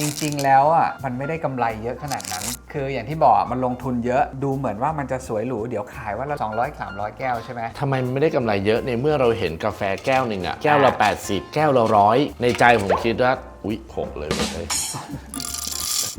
จริงๆ แล้วอะมันไม่ได้กำไรเยอะขนาดนั้น คืออย่างที่บอกมันลงทุนเยอะดูเหมือนว่ามันจะสวยหรูเดี๋ยวขายว่าละ200 300 แก้วใช่ไหมทำไมมันไม่ได้กำไรเยอะในเมื่อเราเห็นกาแฟแก้วหนึ่งอะแก้วละ80 แก้วละร้อยในใจผมคิดว่าอุ๊ยหกเลยหมดเลย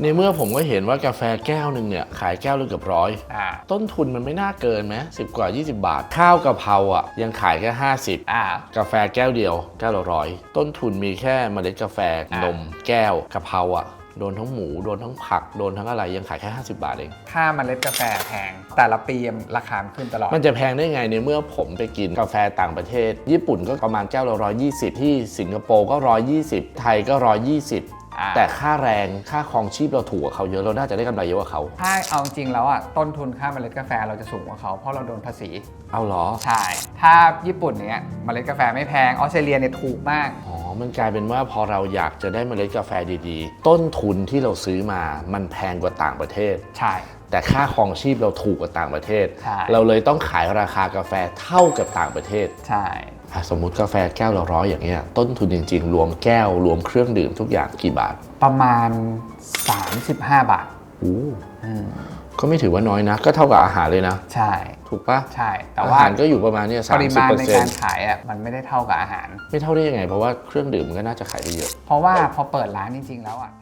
ในเมื่อผมก็เห็นว่ากาแฟแก้วหนึ่งเนี่ยขายแก้วละเกือบร้อยอ่า ต้นทุนมันไม่น่าเกินไหมสิบกว่า 20 บาท ข้าวกะเพราอะยังขายแค่ 50 อ่า กาแฟแก้วเดียวแก้วละร้อยต้นทุนมีแค่เมล็ดกาแฟอะ นม แก้วกะเพราอะโดนทั้งหมูโดนทั้งผักโดนทั้งอะไรยังขายแค่ 50 บาทเอง ค่าเมล็ดกาแฟแพง แต่ละปีราคามันขึ้นตลอด มันจะแพงได้ไงในเมื่อผมไปกินกาแฟต่างประเทศ ญี่ปุ่นก็ประมาณแก้วละร้อยยี่สิบที่สิงคโปร์ก็ร้อยยี่สิบไทยก็ร้อยยี่สิบอ่า แต่ค่าแรงค่าครองชีพเราถูกกว่าเขาเยอะเราน่าจะได้กำไรเยอะกว่าเขาถ้าเอาจริงแล้วอะต้นทุนค่าเมล็ดกาแฟเราจะสูงกว่าเขาเพราะเราโดนภาษี เอาเหรอ ใช่ ถ้าญี่ปุ่นเนี้ยเมล็ดกาแฟไม่แพงออสเตรเลียเนี่ยถูกมาก อ๋อ มันกลายเป็นว่าพอเราอยากจะได้เมล็ดกาแฟดีๆ ต้นทุนที่เราซื้อมามันแพงกว่าต่างประเทศ ใช่ แต่ค่าครองชีพเราถูกกว่าต่างประเทศ ใช่ เราเลยต้องขายราคากาแฟเท่ากับต่างประเทศ ใช่ อะสมมุติกาแฟแก้วละร้อยอย่างเงี้ยต้นทุนจริง ๆ รวมแก้วรวมเครื่องดื่มทุกอย่างกี่บาท ประมาณ 35 บาทอู้อืม ก็ไม่ถือว่าน้อยนะ ก็เท่ากับอาหารเลยนะ ใช่ ถูกปะใช่ แต่อาว่าหารก็อยู่ประมาณเนี่ยปสามริสิบมาณเปอร์ในเซ็นการต์ขายอะมันไม่ได้เท่ากับอาหาร ไม่เท่าได้ยังไง เพราะว่าเครื่องดื่มมันก็น่าจะขายได้เยอะ เพราะว่าพอเปิดร้านจริงๆแล้วอะ